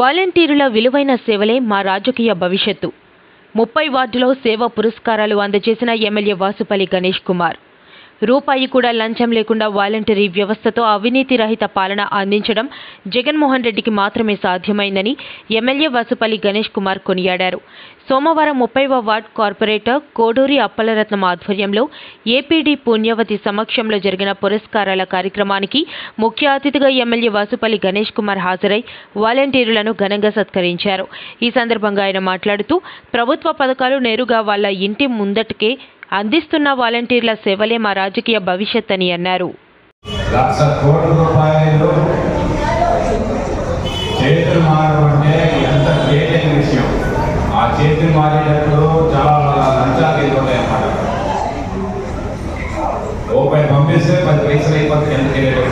వాలంటీరుల విలువైన సేవలే మా రాజకీయ భవిష్యత్తు. ముప్పై వార్డులో సేవా పురస్కారాలు అందజేసిన ఎమ్మెల్యే వాసుపల్లి గణేష్ కుమార్. రూపాయి కూడా లంచం లేకుండా వాలంటరీ వ్యవస్థతో అవినీతి రహిత పాలన అందించడం జగన్మోహన్ రెడ్డికి మాత్రమే సాధ్యమైందని ఎమ్మెల్యే వాసుపల్లి గణేష్ కుమార్ కొనియాడారు. సోమవారం ముప్పైవ వార్డ్ కార్పొరేటర్ కోడూరి అప్పలరత్నం ఆధ్వర్యంలో ఏపీడీ పుణ్యవతి సమక్షంలో జరిగిన పురస్కారాల కార్యక్రమానికి ముఖ్య అతిథిగా ఎమ్మెల్యే వాసుపల్లి గణేష్ కుమార్ హాజరై వాలంటీర్లను ఘనంగా సత్కరించారు. ఈ సందర్భంగా ఆయన మాట్లాడుతూ ప్రభుత్వ పథకాలు నేరుగా వాళ్ళ ఇంటి ముందటికే అందిస్తున్న వాలంటీర్ల సేవలే మా రాజకీయ భవిష్యత్ అని అన్నారు చేతులు మారడం అంటే ఎంత విషయం. ఆ చేతులు మారేటప్పుడు చాలా లంచాలు అన్నమాట రూపాయి పంపిస్తే పది పైసలు అయిపోతుంది ఎంత తెలియదు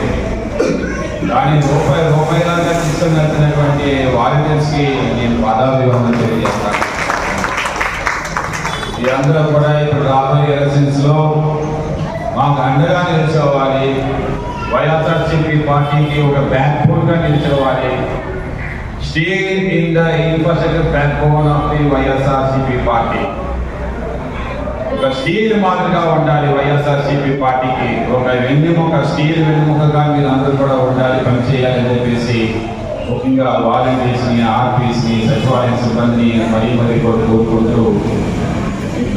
కానీ రూపాయి రూపాయి తీసుకొని వెళ్తున్నటువంటి వాలంటీర్స్కి నేను పాదాభివందన తెలియజేస్తాను. మీరందరూ కూడా ఇప్పుడు రాబోయే ఎలక్షన్స్లో మాకు అండగా నిలిచేవాలి వైఎస్ఆర్సీపీ పార్టీకి ఒక బ్యాక్ బోన్గా నిలిచేవాలి. Steel in the infrastructure backbone of the YSRCP party. ఒక స్టీల్ మాదిరిగా ఉండాలి వైఎస్ఆర్సీపీ పార్టీకి. ఒక వెన్నెముక స్టీల్ వెన్నెముకగా మీరు అందరూ కూడా ఉండాలి పనిచేయాలని చెప్పేసి ముఖ్యంగా వాలంటీర్స్ని ఆర్పీస్ని సచివాలయ సిబ్బందిని మరీ మరీ కోరుకుంటూ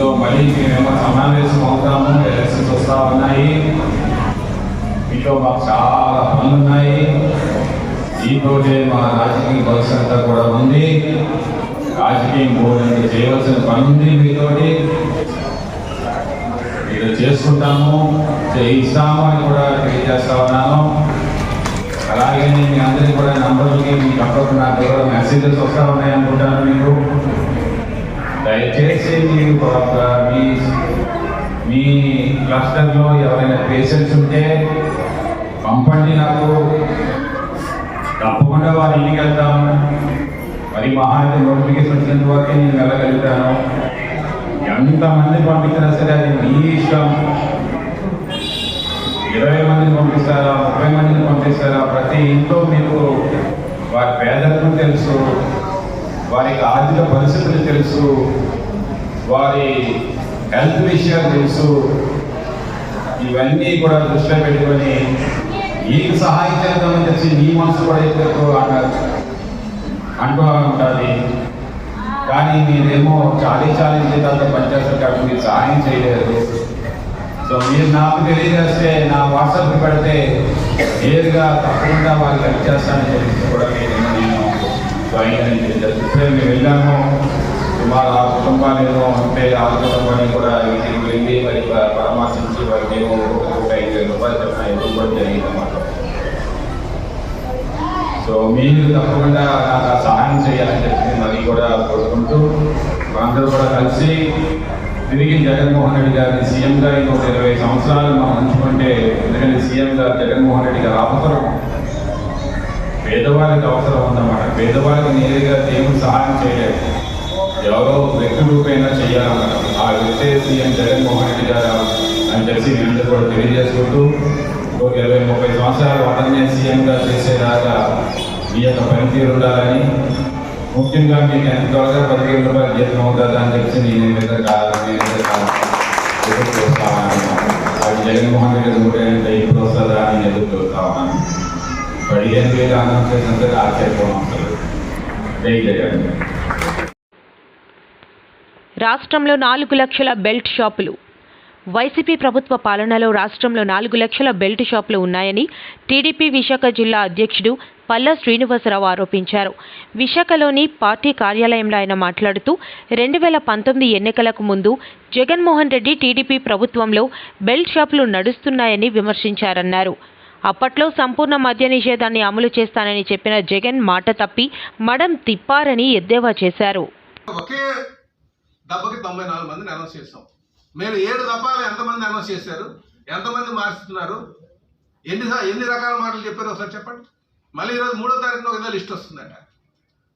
దీంతో మళ్ళీ మేమేమో సమావేశం అవుతాము ఎలక్షన్స్ వస్తా ఉన్నాయి. ఇంట్లో మాకు చాలా పనులు ఉన్నాయి. దీంతోటే మా రాజకీయ భవిష్యత్ అంతా కూడా ఉంది. రాజకీయం పోవడానికి చేయవలసిన పని ఉంది మీతోటి. మీరు చేసుకుంటాము చేయిస్తాము అని కూడా తెలియజేస్తా ఉన్నాను. అలాగే మీ అందరికీ కూడా నంబర్కి మీ పక్కకు నాకు కూడా మెసేజెస్ వస్తూ ఉన్నాయి అనుకుంటాను మీకు. దయచేసి మీరు ఒక మీ మీ క్లస్టర్లో ఎవరైనా పేషెంట్స్ ఉంటే పంపండి నాకు. తప్పకుండా వారి ఇంటికి వెళ్తాము మరి మహా అయితే నోటిఫికేషన్ వచ్చినంత వరకే నేను వెళ్ళగలుగుతాను. ఎంతమంది పంపించినా సరే అది మీ ఇష్టం. ఇరవై మందిని పంపిస్తారా ముప్పై మందిని పంపిస్తారా ప్రతి ఇంట్లో మీకు వారి పేదరికం తెలుసు. వారికి ఆర్థిక పరిస్థితులు తెలుసు వారి హెల్త్ విషయాలు తెలుసు. ఇవన్నీ కూడా దృష్టిలో పెట్టుకొని నీకు సహాయం చేద్దామని చెప్పి మీ మనసు కూడా ఎక్కువ అన్నారు అంటూ ఉంటుంది కానీ మీరేమో చాలీ చాలీ జీతాలతో పనిచేస్తారు కాబట్టి మీరు సహాయం చేయలేరు సో మీరు నాకు తెలియజేస్తే నా వాట్సాప్ పెడితే నేరుగా తప్పకుండా వారికి హెల్ప్ చేస్తానని చెప్పి కూడా సో అని తెలియజేస్తాను మేము వెళ్ళాము సుమారు ఆ కుటుంబాలు ఏమో ఉంటే ఆ కుటుంబాన్ని కూడా ఇంటికి వెళ్ళి మరి పరామర్శించి వారికి ఏమో ఒక ఐదు వేల రూపాయలు చెప్పిన ఇవ్వడం జరిగింది అన్నమాట సో మీరు తప్పకుండా నాకు ఆ సహాయం చేయాలని చెప్పి మరి కూడా కోరుకుంటూ మనందరూ కూడా కలిసి తిరిగి జగన్మోహన్ రెడ్డి గారిని సీఎంగా ఇంకొక ఇరవై సంవత్సరాలు మనం ఉంచుకుంటే ఎందుకంటే సీఎం గారు జగన్మోహన్ రెడ్డి గారు అవసరం. పేదవాళ్ళకి అవసరం ఉందన్నమాట పేదవాళ్ళకి నేరుగా దేవుడు సహాయం చేయలేదు. ఎవరో వ్యక్తి రూపేణా చేయాలన్నమాట. ఆ వ్యక్తే సీఎం జగన్మోహన్ రెడ్డి గారు అని చెప్పి మీ అందరూ కూడా తెలియజేసుకుంటూ ఒక ఇరవై ముప్పై సంవత్సరాలు అతన్నే సీఎంగా చేసేలాగా మీ యొక్క పనితీరు ఉండాలని ముఖ్యంగా మీకు ఎంత త్వరగా పదివేల రూపాయలు జీతం అవుతుందా అని చెప్పి నేను మీ మీద కాదు మీ మీద కాదు ఎదురు చూస్తా ఉన్నాను అది జగన్మోహన్ రెడ్డి నూట ఎనభై ఇప్పుడు వస్తుందా అని ఎదురు చూస్తా ఉన్నాను. పదిహేను వేలు అనౌన్స్ చేసినందుకు ఆశ్చర్యపోవడం అసలు జై జగన్ రాష్ట్రంలో నాలుగు లక్షల బెల్ట్ షాపులు. వైసీపీ ప్రభుత్వ పాలనలో రాష్ట్రంలో నాలుగు లక్షల బెల్ట్ షాపులు ఉన్నాయని టీడీపీ విశాఖ జిల్లా అధ్యక్షుడు పల్లా శ్రీనివాసరావు ఆరోపించారు. విశాఖలోని పార్టీ కార్యాలయంలో ఆయన మాట్లాడుతూ రెండు వేల పంతొమ్మిది ఎన్నికలకు ముందు జగన్మోహన్ రెడ్డి టీడీపీ ప్రభుత్వంలో బెల్ట్ షాపులు నడుస్తున్నాయని విమర్శించారన్నారు. అప్పట్లో సంపూర్ణ మద్య నిషేధాన్ని అమలు చేస్తానని చెప్పిన జగన్ మాట తప్పి మడం తిప్పారని ఎద్దేవా చేశారు. ఒకే దెబ్బకి తొంభై నాలుగు మందిని అనౌన్స్ చేస్తాం మీరు ఏడు దఫాలు ఎంతమంది అనౌన్స్ చేశారు? ఎంతమంది మార్చుతున్నారు? ఎన్ని ఎన్ని రకాల మాటలు చెప్పారు ఒకసారి చెప్పండి. మళ్ళీ ఈరోజు మూడో తారీఖున ఒక లిస్ట్ వస్తుందట.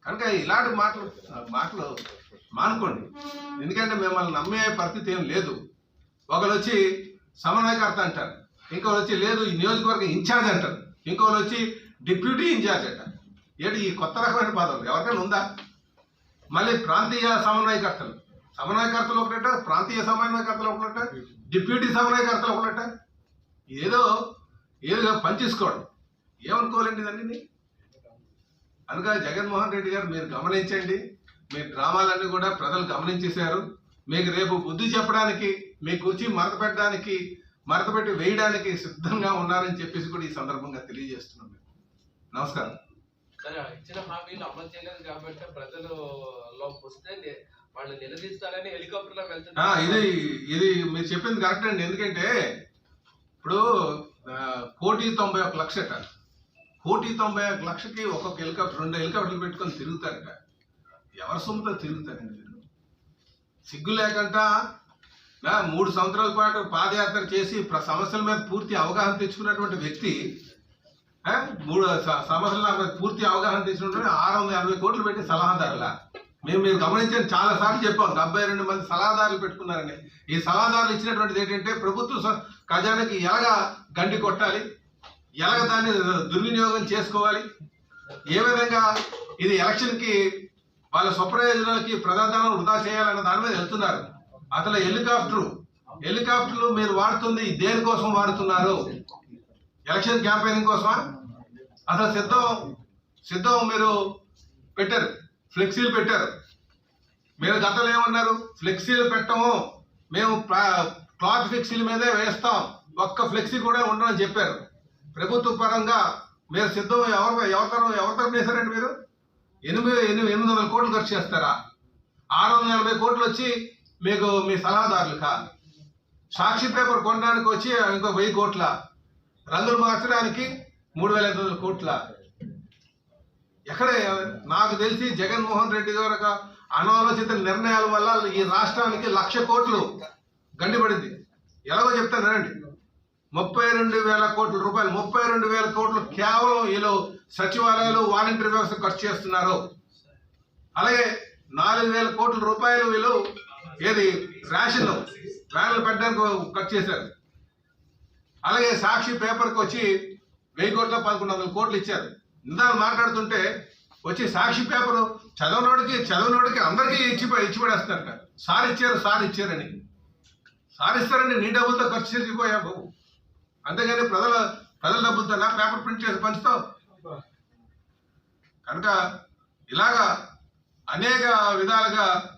కనుక ఇలాంటి మాటలు మాటలు మానుకోండి. ఎందుకంటే మిమ్మల్ని నమ్మే పరిస్థితి ఏం లేదు. ఒకరు వచ్చి సమన్వయకర్త అంటారు. ఇంకొకరు వచ్చి లేదు ఈ నియోజకవర్గం ఇన్ఛార్జ్ అంటారు. ఇంకొకరు వచ్చి డిప్యూటీ ఇన్ఛార్జ్ అంటారు. ఏంటి ఈ కొత్త రకమైన పదవులు? ఎవరికైనా ఉందా? మళ్ళీ ప్రాంతీయ సమన్వయకర్తలు. సమన్వయకర్తలు ఒకటట ప్రాంతీయ సమన్వయకర్తలు ఒకటట డిప్యూటీ సమన్వయకర్తలు ఒకటట. ఏదో ఏదో పనిచేసుకోవడం ఏమనుకోవాలండి దాన్ని కనుక జగన్మోహన్ రెడ్డి గారు మీరు గమనించండి. మీ డ్రామాలన్నీ కూడా ప్రజలు గమనించేశారు. మీకు రేపు బుద్ధి చెప్పడానికి మీ కుర్చీ మరత పెట్టడానికి మరత పెట్టి వేయడానికి సిద్ధంగా ఉన్నారని చెప్పేసి కూడా ఈ సందర్భంగా తెలియజేస్తున్నాం మేము. నమస్కారం. ఇచ్చిన హామీలు అమలు చేయలేదు కాబట్టి ప్రజలలో వస్తే వాళ్ళు నిలదీస్తారని హెలికాప్టర్లో ఆ, వెళ్తున్నారు ఇది ఇది మీరు చెప్పింది కరెక్ట్ అండి. ఎందుకంటే ఇప్పుడు కోటి తొంభై ఒక లక్షట కోటి తొంభై ఒక లక్షకి ఒక్కొక్క హెలికాప్టర్ రెండు హెలికాప్టర్లు పెట్టుకొని తిరుగుతారట. ఎవరి సొమ్ముతో తిరుగుతారండి సిగ్గు లేకుండా మూడు సంవత్సరాల పాటు పాదయాత్ర చేసి సమస్యల మీద పూర్తి అవగాహన తెచ్చుకున్నటువంటి వ్యక్తి మూడు స- సమస్యల మీద పూర్తి అవగాహన తెచ్చుకుంటే ఆరు వందల ఎనభై కోట్లు పెట్టి సలహాదారుల. మేము మీరు గమనించండి చాలా సార్లు చెప్పాం డెబ్బై రెండు మంది సలహాదారులు పెట్టుకున్నారని. ఈ సలహాదారులు ఇచ్చినటువంటిది ఏంటంటే ప్రభుత్వ స- ఖజానాకి ఎలాగ గండి కొట్టాలి ఎలాగ దాన్ని దుర్వినియోగం చేసుకోవాలి ఏ విధంగా ఇది ఎలక్షన్కి వాళ్ళ స్వప్రయోజనాలకి ప్రధాన వృధా చేయాలన్న దాని మీద వెళ్తున్నారు. అసలు హెలికాప్టర్ హెలికాప్టర్లు మీరు వాడుతుంది దేనికోసం వాడుతున్నారు? ఎలక్షన్ క్యాంపెయినింగ్ కోసమా? అసలు సిద్ధం సిద్ధం మీరు పెట్టారు ఫ్లెక్సీలు పెట్టారు. మీరు గతంలో ఏమన్నారు? ఫ్లెక్సీలు పెట్టము మేము క్లాత్ ఫ్లెక్సీల మీదే వేస్తాం ఒక్క ఫ్లెక్సీ కూడా ఉండదని చెప్పారు. ప్రభుత్వ పరంగా మీరు సిద్ధం ఎవరు ఎవరు తరఫు చేశారండి వేశారండి మీరు? ఎనిమిది ఎనిమిది ఎనిమిది వందల కోట్లు ఖర్చు చేస్తారా? ఆరు వందల నలభై కోట్లు వచ్చి మీకు మీ సలహాదారులకా సాక్షి పేపర్ కొనడానికి వచ్చి ఇంకో వెయ్యి కోట్ల. రంగులు మార్చడానికి మూడు వేల ఐదు వందల కోట్ల. ఎక్కడ? నాకు తెలిసి జగన్మోహన్ రెడ్డి గారు ఒక అనాలోచిత నిర్ణయాల వల్ల ఈ రాష్ట్రానికి లక్ష కోట్లు గండిపడింది. ఎలాగో చెప్తాను రండి. ముప్పై రెండు వేల కోట్ల రూపాయలు ముప్పై రెండు వేల కోట్లు కేవలం వీళ్ళు సచివాలయాలు వాలంటీర్ వ్యవస్థ ఖర్చు చేస్తున్నారు. అలాగే నాలుగు వేల కోట్ల రూపాయలు వీళ్ళు ఏది? రేషన్లో. వ్యాన్లు పెట్టడానికి ఖర్చు చేశారు. అలాగే సాక్షి పేపర్కి వచ్చి వెయ్యి కోట్ల పదకొండు వందల కోట్లు ఇచ్చారు. ఇందాక మాట్లాడుతుంటే వచ్చి సాక్షి పేపర్ చదవనోడికి చదవనోడికి అందరికీ ఇచ్చి ఇచ్చి పడేస్తారట. సార్ ఇచ్చారు సార్ ఇచ్చారని. సార్ ఇస్తారండి నీ డబ్బులతో ఖర్చు చేసిపోయా బాబు. అంతేగాని ప్రజల ప్రజల డబ్బులతో నా పేపర్ ప్రింట్ చేసి పంచుతావు. కనుక ఇలాగా అనేక విధాలుగా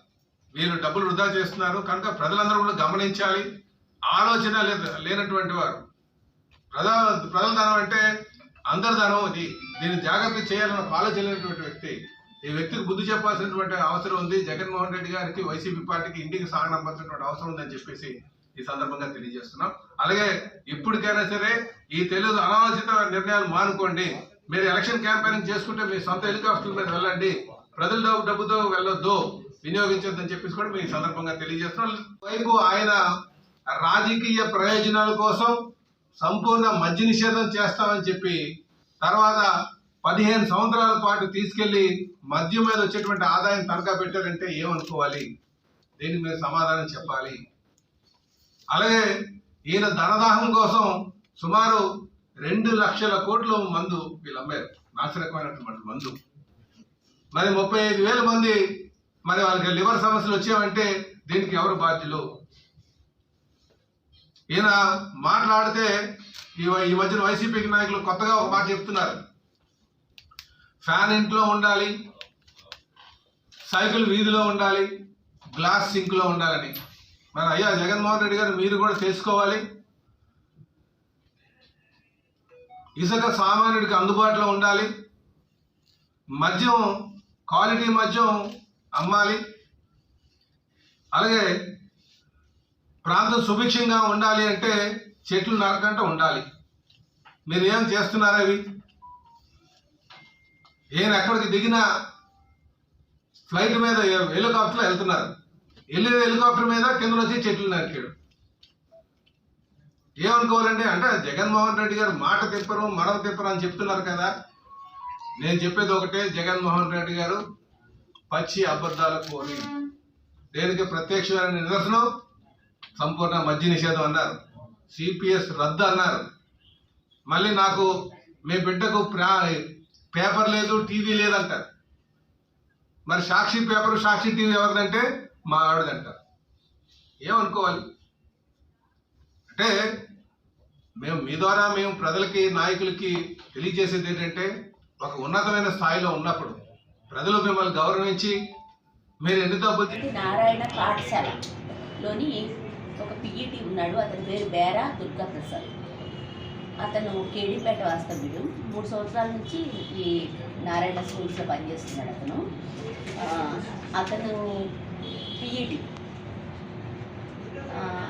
వీరు డబ్బులు వృధా చేస్తున్నారు. కనుక ప్రజలందరూ కూడా గమనించాలి. ఆలోచన లేదు లేనటువంటి వారు. ప్రజా ప్రజల ధనం అంటే అందరి ధనం ఇది దీన్ని జాగ్రత్త చేయాలని ఆలోచన లేనటువంటి వ్యక్తి. ఈ వ్యక్తికి బుద్ధి చెప్పాల్సినటువంటి అవసరం ఉంది. జగన్మోహన్ రెడ్డి గారికి వైసీపీ పార్టీకి ఇంటికి సాగనంపాల్సినటువంటి అవసరం ఉందని చెప్పేసి ఈ సందర్భంగా తెలియజేస్తున్నాం. అలాగే ఇప్పటికైనా సరే ఈ తెలుగు అనాలోచిత నిర్ణయాలు మానుకోండి. మీరు ఎలక్షన్ క్యాంపెయినింగ్ చేసుకుంటే మీ సొంత హెలికాప్టర్ మీద వెళ్ళండి. ప్రజల డబ్బుతో వెళ్ళొద్దు. వినియోగించొద్దని చెప్పేసి కూడా మీ ఈ సందర్భంగా తెలియజేస్తున్నాం. వైపు ఆయన రాజకీయ ప్రయోజనాల కోసం సంపూర్ణ మద్య నిషేధం చేస్తామని చెప్పి తర్వాత పదిహేను సంవత్సరాల పాటు తీసుకెళ్ళి మద్యం మీద వచ్చేటువంటి ఆదాయం తనఖా పెట్టారంటే ఏమనుకోవాలి? దీనికి మీరు సమాధానం చెప్పాలి. అలాగే ఈయన ధనదాహం కోసం సుమారు రెండు లక్షల కోట్ల మందు వీళ్ళు అమ్మారు నాశరకమైనటువంటి మందు. మరి ముప్పై ఐదు వేల మంది మరి వాళ్ళకి లివర్ సమస్యలు వచ్చామంటే దీనికి ఎవరు బాధ్యులు? ఈయన మాట్లాడితే ఈ ఈ మధ్యన వైసీపీకి నాయకులు కొత్తగా ఒక మాట చెప్తున్నారు. ఫ్యాన్ ఇంట్లో ఉండాలి సైకిల్ వీధిలో ఉండాలి గ్లాస్ సింక్లో ఉండాలని. మరి అయ్యా జగన్మోహన్ రెడ్డి గారు మీరు కూడా తెలుసుకోవాలి. ఇసుక సామాన్యుడికి అందుబాటులో ఉండాలి. మద్యం క్వాలిటీ మద్యం అమ్మాలి. అలాగే ప్రాంతం సుభిక్షంగా ఉండాలి అంటే చెట్లు నరకంట ఉండాలి. మీరు ఏం చేస్తున్నారు అవి నేను ఎక్కడికి దిగిన ఫ్లైట్ మీద హెలికాప్టర్లో వెళ్తున్నారు. వెళ్ళిన హెలికాప్టర్ మీద కింద వచ్చి చెట్లు నరికాడు. ఏమనుకోవాలండి అంటే జగన్మోహన్ రెడ్డి గారు మాట తిప్పరు మడవ తిప్పరు అని చెప్తున్నారు కదా. నేను చెప్పేది ఒకటే జగన్మోహన్ రెడ్డి గారు పచ్చి అబద్ధాలకు కోరి. దేనికి ప్రత్యక్షమైన నిదర్శనం? సంపూర్ణ మద్య నిషేధం అన్నారు. సిపిఎస్ రద్దు అన్నారు. మళ్ళీ నాకు మీ బిడ్డకు ప్రా పేపర్ లేదు టీవీ లేదంటారు మరి సాక్షి పేపర్ సాక్షి టీవీ ఎవరిదంటే మా ఆవిడదంటారు ఏమనుకోవాలి? అంటే మేము మీ ద్వారా మేము ప్రజలకి నాయకులకి తెలియజేసేది ఏంటంటే ఒక ఉన్నతమైన స్థాయిలో ఉన్నప్పుడు ప్రజలు మిమ్మల్ని గౌరవించి మీరు ఎన్ని డబ్బులు నారాయణ పాఠశాలలోని ఒక పిఈటి ఉన్నాడు. అతని పేరు బేరా దుర్గా ప్రసాద్ అతను కేడీపేట వాస్తవ్యుడు. మూడు సంవత్సరాల నుంచి ఈ నారాయణ స్కూల్స్లో పనిచేస్తున్నాడు అతను. అతను పిఈటి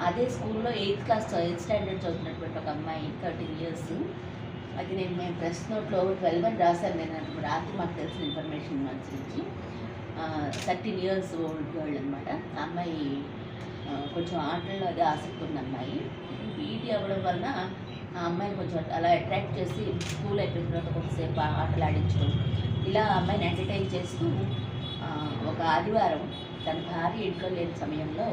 అదే స్కూల్లో ఎయిత్ క్లాస్ ఎయిత్ స్టాండర్డ్ చదువుతున్నటువంటి ఒక అమ్మాయి థర్టీన్ ఇయర్స్ అది నేను మేము ప్రెస్ నోట్లో ట్వెల్వ్ అని రాశాను నేను రాత్రి మాకు తెలిసిన ఇన్ఫర్మేషన్ అనుసరించి థర్టీన్ ఇయర్స్ ఓల్డ్ గర్ల్ అనమాట ఆ అమ్మాయి కొంచెం ఆటల్లో అది ఆసక్తి ఉన్న అమ్మాయి. పీఈటీ అవ్వడం వలన ఆ అమ్మాయిని కొంచెం అలా అట్రాక్ట్ చేసి స్కూల్ అయిపోయిన తర్వాత కొంతసేపు ఆటలు ఆడించడం. ఇలా అమ్మాయిని ఎంటర్టైన్ చేస్తూ ఒక ఆదివారం తన భార్య ఇంట్లో లేని సమయంలో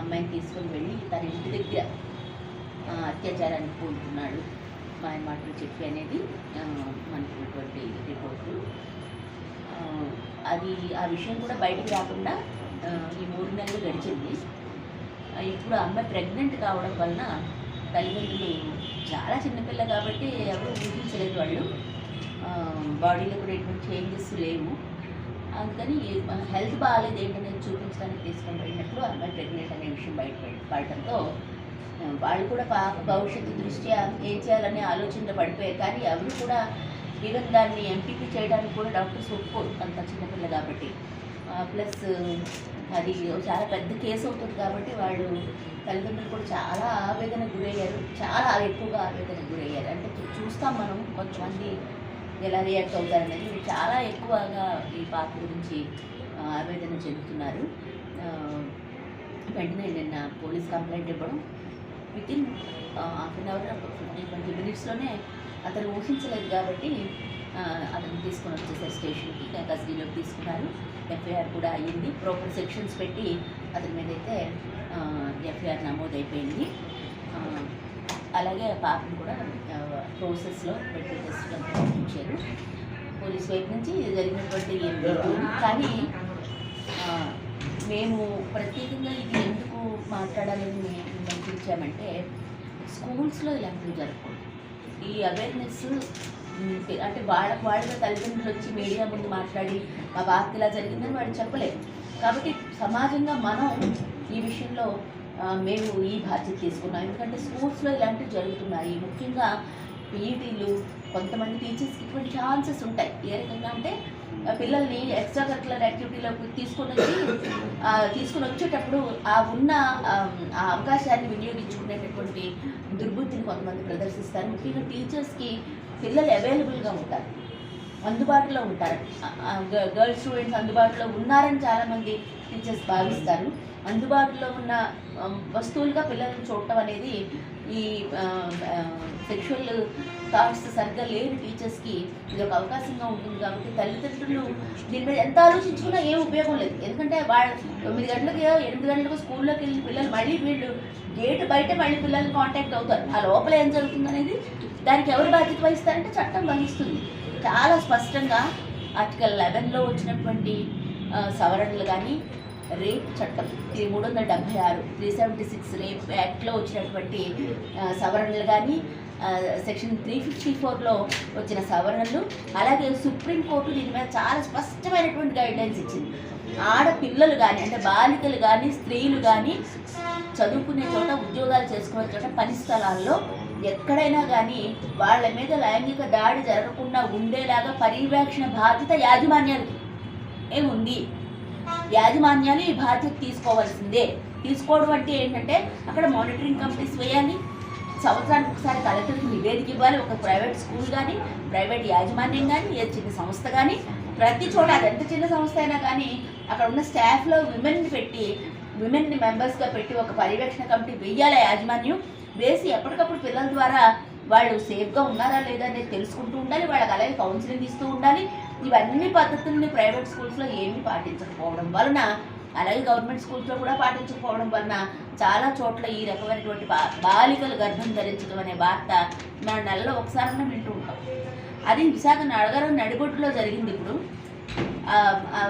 అమ్మాయిని తీసుకొని వెళ్ళి తన ఇంటి దగ్గర అత్యాచారానికి పూనుకున్నాడు. మా మాటలు చెప్పి అనేది మనకున్నటువంటి రిపోర్టు. అది ఆ విషయం కూడా బయటకు రాకుండా ఈ మూడు నెలలు గడిచింది. ఇప్పుడు అమ్మాయి ప్రెగ్నెంట్ కావడం వలన తల్లిదండ్రులు చాలా చిన్నపిల్ల కాబట్టి ఎవరు ఊహించలేదు వాళ్ళు. బాడీలో కూడా ఎటువంటి చేంజెస్ లేవు. అందుకని హెల్త్ బాగాలేదు ఏంటనేది చూపించడానికి తీసుకొని వెళ్ళినప్పుడు అమ్మాయి ప్రెగ్నెంట్ అనే విషయం బయట పడటంతో వాళ్ళు కూడా పాప భవిష్యత్తు దృష్ట్యా ఏం చేయాలనే ఆలోచనలో పడిపోయారు. కానీ ఎవరు కూడా ఈవెన్ దాన్ని ఎంపీపీ చేయడానికి కూడా డాక్టర్స్ ఒప్పుకోరు అంత చిన్నపిల్ల కాబట్టి. ప్లస్ అది చాలా పెద్ద కేసు అవుతుంది కాబట్టి వాళ్ళు తల్లిదండ్రులు కూడా చాలా ఆవేదన గురయ్యారు. చాలా ఎక్కువగా ఆవేదన గురయ్యారు. అంటే చూస్తాం మనం కొంతమంది ఎలా రియాక్ట్ అవుతారు అనేది చాలా ఎక్కువగా ఈ పాప గురించి ఆవేదన చెందుతున్నారు. వెంటనే నిన్న పోలీస్ కంప్లైంట్ ఇవ్వడం within half an hour fifteen twenty మినిట్స్లోనే అతను ఊహించలేదు కాబట్టి అతను తీసుకొని వచ్చేసారు స్టేషన్కి కస్టడీలోకి తీసుకున్నారు. ఎఫ్ఐఆర్ కూడా అయ్యింది. ప్రాపర్ సెక్షన్స్ పెట్టి అతని మీద అయితే ఎఫ్ఐఆర్ నమోదైపోయింది. అలాగే పాపను కూడా ప్రోసెస్లో పెట్టి టెస్ట్ పంపించారు. పోలీస్ వైపు నుంచి జరిగినటువంటి కానీ మేము ప్రత్యేకంగా ఇది ఎందుకు మాట్లాడాలని మేము అనిపించామంటే స్కూల్స్లో ఇలాంటివి జరగకూడదు. ఈ అవేర్నెస్ అంటే వాళ్ళ వాళ్ళ తల్లిదండ్రులు వచ్చి మీడియా ముందు మాట్లాడి మా వార్త ఇలా జరిగిందని వాళ్ళు చెప్పలేదు కాబట్టి సమాజంగా మనం ఈ విషయంలో మేము ఈ బాధ్యత తీసుకున్నాం. ఎందుకంటే స్కూల్స్లో ఇలాంటివి జరుగుతున్నాయి. ముఖ్యంగా పీఈటీలు కొంతమంది టీచర్స్కి ఇటువంటి ఛాన్సెస్ ఉంటాయి. ఏ రకంగా అంటే పిల్లల్ని ఎక్స్ట్రా కరికులర్ యాక్టివిటీలోకి తీసుకొని వచ్చి తీసుకుని తీసుకొని వచ్చేటప్పుడు ఆ ఉన్న ఆ, ఆ అవకాశాన్ని వినియోగించుకునేటటువంటి దుర్బుద్ధిని కొంతమంది ప్రదర్శిస్తారు. ముఖ్యంగా టీచర్స్కి పిల్లలు అవైలబుల్గా ఉంటారు. అందుబాటులో ఉంటారు. గర్ల్స్ స్టూడెంట్స్ అందుబాటులో ఉన్నారని చాలామంది టీచర్స్ భావిస్తారు. అందుబాటులో ఉన్న వస్తువులుగా పిల్లల్ని చూడటం అనేది ఈ సెక్షువల్ థాట్స్ సరిగ్గా లేని టీచర్స్కి ఇది ఒక అవకాశంగా ఉంటుంది కాబట్టి తల్లిదండ్రులు దీని మీద ఎంత ఆలోచించుకున్నా ఏం ఉపయోగం లేదు. ఎందుకంటే వాళ్ళ తొమ్మిది గంటలకి ఎనిమిది గంటలకు స్కూల్లోకి వెళ్ళిన పిల్లలు మళ్ళీ వీళ్ళు గేట్ బయట మళ్ళీ పిల్లల్ని కాంటాక్ట్ అవుతారు. ఆ లోపల ఏం జరుగుతుంది అనేది దానికి ఎవరు బాధ్యత వహిస్తారంటే చట్టం వహిస్తుంది. చాలా స్పష్టంగా ఆర్టికల్ లెవెన్లో వచ్చినటువంటి సవరణలు కానీ రేప్ చట్టం ఇది మూడు వందల డెబ్బై ఆరు త్రీ సెవెంటీ సిక్స్ రేప్ యాక్ట్లో వచ్చినటువంటి సవరణలు కానీ సెక్షన్ త్రీ ఫిఫ్టీ ఫోర్లో వచ్చిన సవరణలు అలాగే సుప్రీంకోర్టు దీని మీద చాలా స్పష్టమైనటువంటి గైడ్లైన్స్ ఇచ్చింది. ఆడపిల్లలు కానీ అంటే బాలికలు కానీ స్త్రీలు కానీ చదువుకునే చోట ఉద్యోగాలు చేసుకునే చోట పని స్థలాల్లో ఎక్కడైనా కానీ వాళ్ళ మీద లైంగిక దాడి జరగకుండా ఉండేలాగా పర్యవేక్షణ బాధ్యత యాజమాన్యానికి ఏముంది యాజమాన్యాలు ఈ బాధ్యత తీసుకోవాల్సిందే. తీసుకోవడం అంటే ఏంటంటే అక్కడ మానిటరింగ్ కమిటీస్ వేయాలి. సంవత్సరానికి ఒకసారి కలెక్టర్కి నివేదిక ఇవ్వాలి. ఒక ప్రైవేట్ స్కూల్ కానీ ప్రైవేట్ యాజమాన్యం కానీ ఏ చిన్న సంస్థ కానీ ప్రతి చోట అది ఎంత చిన్న సంస్థ అయినా కానీ అక్కడ ఉన్న స్టాఫ్లో విమెన్ని పెట్టి విమెన్ని మెంబర్స్గా పెట్టి ఒక పర్యవేక్షణ కమిటీ వెయ్యాలి యాజమాన్యం? వేసి ఎప్పటికప్పుడు పిల్లల ద్వారా వాళ్ళు సేఫ్గా ఉన్నారా లేదా అనేది తెలుసుకుంటూ ఉండాలి. వాళ్ళకి అలాగే కౌన్సిలింగ్ ఇస్తూ ఉండాలి. ఇవన్నీ పద్ధతుల్ని ప్రైవేట్ స్కూల్స్లో ఏమీ పాటించకపోవడం వలన అలాగే గవర్నమెంట్ స్కూల్స్లో కూడా పాటించకపోవడం వలన చాలా చోట్ల ఈ రకమైనటువంటి బా బాలికలు గర్భం ధరించడం అనే వార్త మన నెలలో ఒకసారి వింటూ ఉంటాం. అది విశాఖ నడగరం నడిబొట్టులో జరిగింది ఇప్పుడు.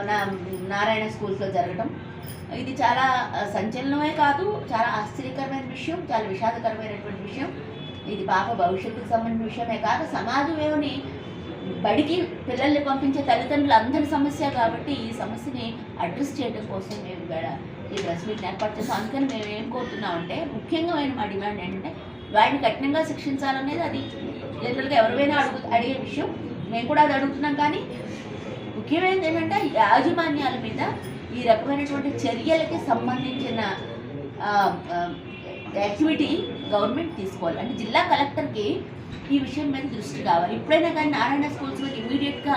నా- నారాయణ స్కూల్స్లో జరగడం ఇది చాలా సంచలనమే కాదు చాలా ఆశ్చర్యకరమైన విషయం చాలా విషాదకరమైనటువంటి విషయం. ఇది పాప భవిష్యత్తుకు సంబంధించిన విషయమే కాదు సమాజంలోని బడికి పిల్లల్ని పంపించే తల్లిదండ్రులు అందరి సమస్య కాబట్టి ఈ సమస్యని అడ్రస్ చేయడం కోసం మేము ఈ ప్రెస్ మీట్ ఏర్పాటు చేస్తాం అందుకని మేము ఏం కోరుతున్నామంటే ముఖ్యంగా మా డిమాండ్ ఏంటంటే వాడిని కఠినంగా శిక్షించాలనేది అది. జనరల్గా ఎవరివైనా అడుగు అడిగే విషయం. మేము కూడా అది అడుగుతున్నాం కానీ ముఖ్యమైనది ఏంటంటే యాజమాన్యాల మీద ఈ రకమైనటువంటి చర్యలకి సంబంధించిన యాక్టివిటీ గవర్నమెంట్ తీసుకోవాలి. అంటే జిల్లా కలెక్టర్కి ఈ విషయం మీద దృష్టి కావాలి ఇప్పుడైనా కానీ నారాయణ స్కూల్స్లో ఇమీడియట్గా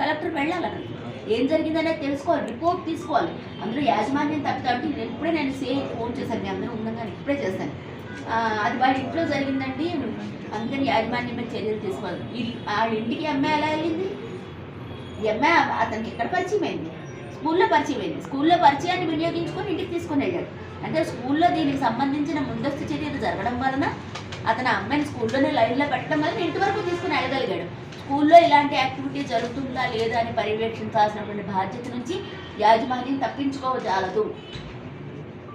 కలెక్టర్ వెళ్ళాలి అక్కడికి. ఏం జరిగిందనేది తెలుసుకోవాలి రిపోర్ట్ తీసుకోవాలి. అందులో యాజమాన్యం తప్పితే నేను ఇప్పుడే నేను సేమ్ ఫోన్ చేశాను మీ అందరూ ఉండగానే ఇప్పుడే చేశాను. అది వాళ్ళ ఇంట్లో జరిగిందండి. అందుకని యాజమాన్యం మీద చర్యలు తీసుకోవాలి. వాళ్ళ ఇంటికి అమ్మాయి ఎలా వెళ్ళింది? ఈ అమ్మాయి అతనికి ఎక్కడ పరిచయం అయింది? స్కూల్లో పరిచయం అయింది. స్కూల్లో పరిచయాన్ని వినియోగించుకొని ఇంటికి తీసుకొని వెళ్ళాడు. అంటే స్కూల్లో దీనికి సంబంధించిన ముందస్తు చర్యలు జరగడం వలన అతను అమ్మాయిని స్కూల్లోనే లైన్లో పెట్టడం వల్ల ఇంటి వరకు తీసుకుని వెళ్ళగలిగాడు స్కూల్లో ఇలాంటి యాక్టివిటీ జరుగుతుందా లేదా అని పర్యవేక్షించాల్సినటువంటి బాధ్యత నుంచి యాజమాన్యం తప్పించుకోవజాలదు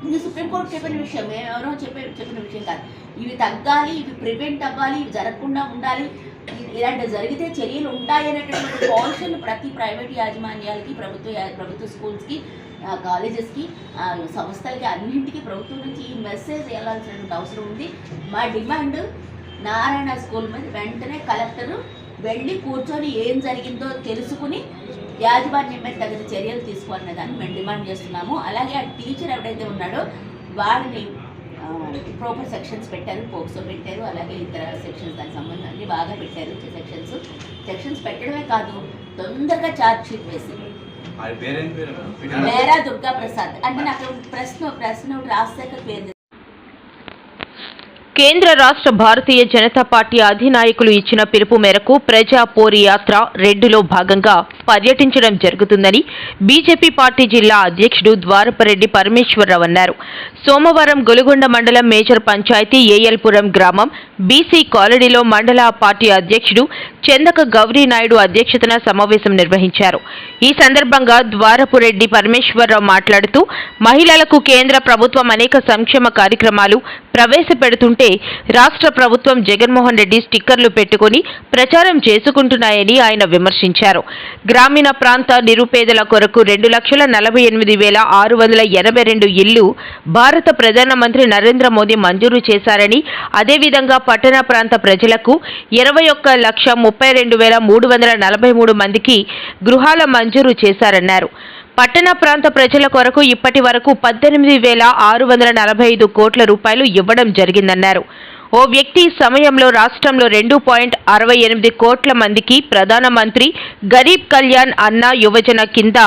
ఇది సుప్రీంకోర్టు చెప్పిన విషయం ఎవరో చెప్పే చెప్పిన విషయం కాదు. ఇవి తగ్గాలి ఇవి ప్రివెంట్ అవ్వాలి ఇవి జరగకుండా ఉండాలి. ఇలాంటి ఇలాంటివి జరిగితే చర్యలు ఉంటాయి అనేటటువంటి పాలసీలు ప్రతి ప్రైవేట్ యాజమాన్యాలకి ప్రభుత్వ ప్రభుత్వ స్కూల్స్కి కాలేజెస్కి సంస్థలకి అన్నింటికి ప్రభుత్వం నుంచి ఈ మెసేజ్ వెళ్ళాల్సినటువంటి అవసరం ఉంది. మా డిమాండ్ నారాయణ స్కూల్ మీద వెంటనే కలెక్టరు వెళ్ళి కూర్చొని ఏం జరిగిందో తెలుసుకుని యాజమాన్యం మీద తగిన చర్యలు తీసుకోవాలనే దాన్ని మేము డిమాండ్ చేస్తున్నాము. అలాగే ఆ టీచర్ ఎవడైతే ఉన్నాడో వాడిని ప్రాపర్ సెక్షన్స్ పెట్టారు పోక్సో పెట్టారు అలాగే ఇతర సెక్షన్స్ దానికి సంబంధం అన్ని బాగా పెట్టారు సెక్షన్స్ సెక్షన్స్ పెట్టడమే కాదు తొందరగా ఛార్జ్ షీట్ వేసి. మేరా దుర్గా ప్రసాద్ అంటే నాకు ప్రశ్న ప్రశ్న రాజశేఖర్ పేరు కేంద్ర రాష్ట్ర భారతీయ జనతా పార్టీ అధినాయకులు ఇచ్చిన పిలుపు మేరకు ప్రజా పోరి యాత్ర రెడ్డులో భాగంగా పర్యటించడం జరుగుతుందని బీజేపీ పార్టీ జిల్లా అధ్యక్షుడు ద్వారపరెడ్డి పరమేశ్వరరావు అన్నారు. సోమవారం గొలుగొండ మండలం మేజర్ పంచాయతీ ఏఎల్పురం గ్రామం బీసీ కాలనీలో మండల పార్టీ అధ్యక్షుడు చందక గౌరీనాయుడు అధ్యక్షతన సమావేశం నిర్వహించారు. ఈ సందర్భంగా ద్వారపురెడ్డి పరమేశ్వరరావు మాట్లాడుతూ మహిళలకు కేంద్ర ప్రభుత్వం అనేక సంక్షేమ కార్యక్రమాలు ప్రవేశపెడుతుంటే రాష్ట్ర ప్రభుత్వం జగన్మోహన్ రెడ్డి స్టిక్కర్లు పెట్టుకుని ప్రచారం చేసుకుంటున్నాయని ఆయన విమర్శించారు. గ్రామీణ ప్రాంత నిరుపేదల కొరకు రెండు లక్షల నలభై ఎనిమిది వేల ఆరు వందల ఎనభై రెండు ఇళ్ళు భారత ప్రధానమంత్రి నరేంద్ర మోదీ మంజూరు చేశారని అదేవిధంగా పట్టణ ప్రాంత ప్రజలకు ఇరవై ఒక్క లక్ష ముప్పై రెండు వేల మూడు వందల నలభై మూడు మందికి గృహాల మంజూరు చేశారన్నారు. పట్టణ ప్రాంత ప్రజల కొరకు ఇప్పటి వరకు పద్దెనిమిది వేల ఆరు వందల నలభై ఐదు కోట్ల రూపాయలు ఇవ్వడం జరిగిందన్నారు. ఓ వ్యక్తి సమయంలో రాష్ట్రంలో రెండు పాయింట్ అరవై ఎనిమిది కోట్ల మందికి ప్రధానమంత్రి గరీబ్ కళ్యాణ్ అన్న యువజన కింద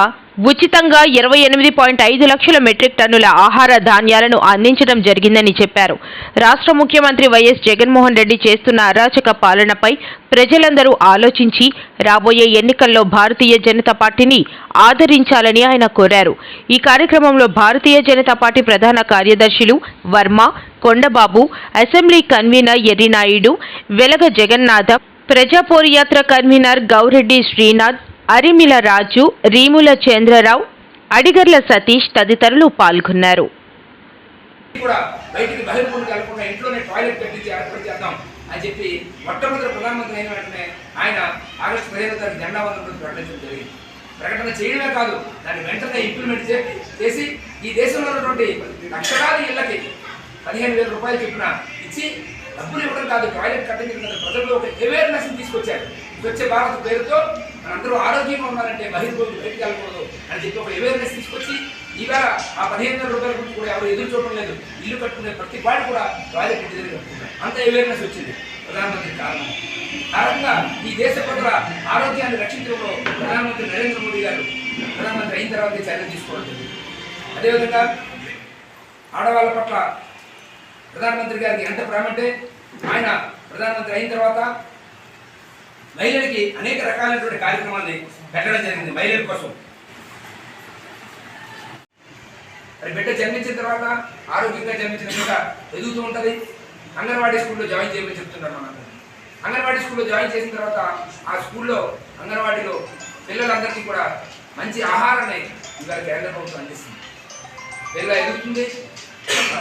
ఉచితంగా ఇరవై ఎనిమిది పాయింట్ ఐదు లక్షల మెట్రిక్ టన్నుల ఆహార ధాన్యాలను అందించడం జరిగిందని చెప్పారు. రాష్ట్ర ముఖ్యమంత్రి వైఎస్ జగన్మోహన్ రెడ్డి చేస్తున్న అరాచక పాలనపై ప్రజలందరూ ఆలోచించి రాబోయే ఎన్నికల్లో భారతీయ జనతా పార్టీని ఆదరించాలని ఆయన కోరారు. ఈ కార్యక్రమంలో భారతీయ జనతా పార్టీ ప్రధాన కార్యదర్శులు వర్మ కొండబాబు అసెంబ్లీ కన్వీనర్ ఎర్రినాయుడు వెలగ జగన్నాథ ప్రజాపోరియాత్ర కన్వీనర్ గౌరెడ్డి శ్రీనాథ్ అరిమిల రాజు రీముల చంద్రరావు అడిగర్ల సతీష్ తదితరులు పాల్గొన్నారు. కూడా బయటికి ఇంట్లోనే టాయిలెట్ కట్టించి ఏర్పాటు చేద్దాం అని చెప్పి మొట్టమొదటి ప్రధానమంత్రి అయిన వెంటనే ఆయన ఆగస్టు పదిహేను తారీఖు జెండా ప్రకటించడం జరిగింది. ప్రకటన చేయడమే కాదు దాన్ని వెంటనే ఇంప్లిమెంట్ చేసి ఈ దేశంలో ఉన్నటువంటి లక్షలాది ఇళ్ళకి పదిహేను వేల రూపాయలు చెప్పిన ఇచ్చి డబ్బులు ఇవ్వడం కాదు టాయిలెట్ కట్టించడం ప్రజల్లో ఒక అవేర్నెస్ తీసుకొచ్చారు. స్వచ్ఛ భారత్ పేరుతో అందరూ ఆరోగ్యంగా ఉన్నారంటే బహిర్భూమి బయటికి వెళ్ళకూడదు అని చెప్పి ఒక అవేర్నెస్ తీసుకొచ్చి ఈవేళ ఆ పదిహేను వేల రూపాయల గురించి కూడా ఎవరు ఎదురు చూడడం లేదు. ఇల్లు కట్టుకునే ప్రతి వాడు కూడా టాయిలెట్ ఇంటి దగ్గర కట్టుకుంటారు అంత అవేర్నెస్ వచ్చింది. ప్రధానమంత్రి కారణం. ఆ రకంగా ఈ దేశ ప్రజల ఆరోగ్యాన్ని రక్షించడంలో ప్రధానమంత్రి నరేంద్ర మోడీ గారు ప్రధానమంత్రి అయిన తర్వాత చర్యలు తీసుకోవడం జరిగింది. అదేవిధంగా ఆడవాళ్ళ పట్ల ప్రధానమంత్రి గారికి ఎంత ప్రేమ ఆయన ప్రధానమంత్రి అయిన తర్వాత మహిళలకి అనేక రకాలైనటువంటి కార్యక్రమాన్ని పెట్టడం జరిగింది మహిళల కోసం. మరి బిడ్డ జన్మించిన తర్వాత ఆరోగ్యంగా జన్మించిన బిడ్డ ఎదుగుతూ ఉంటుంది. అంగన్వాడీ స్కూల్లో జాయిన్ చేయమని చెప్తున్నారు మనందరూ అంగన్వాడీ స్కూల్లో జాయిన్ చేసిన తర్వాత ఆ స్కూల్లో అంగన్వాడీలో పిల్లలందరికీ కూడా మంచి ఆహారాన్ని ఇవాళ కేంద్ర ప్రభుత్వం అందిస్తుంది. పిల్ల ఎదుగుతుంది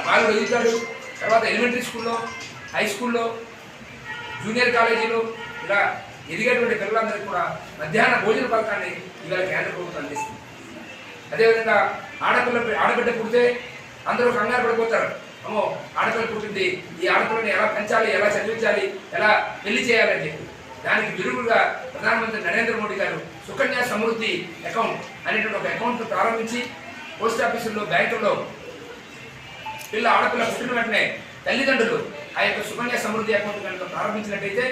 బాలుడు ఎదుగుతాడు. తర్వాత ఎలిమెంటరీ స్కూల్లో హై స్కూల్లో జూనియర్ కాలేజీలో ఇలా ఎదిగేటువంటి పిల్లలందరికీ కూడా మధ్యాహ్న భోజన పథకాన్ని ఇవాళ కేంద్ర ప్రభుత్వం అందిస్తుంది. అదేవిధంగా ఆడపిల్ల ఆడబిడ్డ పుడితే అందరూ కంగారు పడిపోతారు. అమ్మో ఆడపిల్ల పుట్టింది. ఈ ఆడపిల్లని ఎలా పెంచాలి ఎలా చదివించాలి ఎలా పెళ్ళి చేయాలని చెప్పి. దానికి విరుగుగా ప్రధానమంత్రి నరేంద్ర మోడీ గారు సుకన్య సమృద్ధి అకౌంట్ అనేటువంటి ఒక అకౌంట్ ప్రారంభించి పోస్ట్ ఆఫీసుల్లో బ్యాంకుల్లో పిల్ల ఆడపిల్ల పుట్టిన వెంటనే తల్లిదండ్రులు ఆ యొక్క సుకన్య సమృద్ధి అకౌంట్ కనుక ప్రారంభించినట్టయితే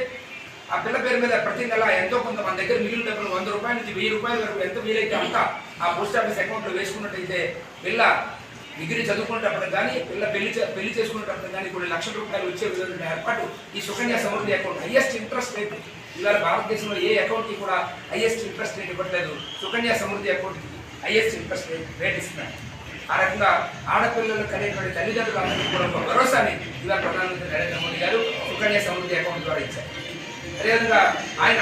ఆ పిల్ల పేరు మీద ప్రతి నెల ఎంతో కొంత మన దగ్గర మిగిలిన డబ్బులు వంద రూపాయల నుంచి వెయ్యి రూపాయల వరకు ఎంత వీలైతే అంత ఆ పోస్ట్ ఆఫీస్ అకౌంట్లో వేసుకున్నట్టయితే పిల్ల డిగ్రీ చదువుకునేటప్పుడు కానీ పిల్ల పెళ్ళి పెళ్ళి చేసుకునేటప్పుడు కానీ కొన్ని లక్షల రూపాయలు వచ్చే విధంగా ఏర్పాటు ఈ Sukanya Samriddhi account highest interest rate ఇవాళ భారతదేశంలో ఏ అకౌంట్కి కూడా హైయెస్ట్ ఇంట్రెస్ట్ రేట్ ఇవ్వట్లేదు. సుకన్య సమృద్ధి అకౌంట్కి హైయెస్ట్ ఇంట్రెస్ట్ రేట్ రేట్ ఇస్తున్నారు ఆ రకంగా ఆడపిల్లలకు అనేటువంటి తల్లిదండ్రులందరికీ కూడా ఒక భరోసాని ఇవాళ ప్రధానమంత్రి నరేంద్ర మోడీ గారు సుకన్య సమృద్ధి అకౌంట్ ద్వారా ఇచ్చారు. అదేవిధంగా ఆయన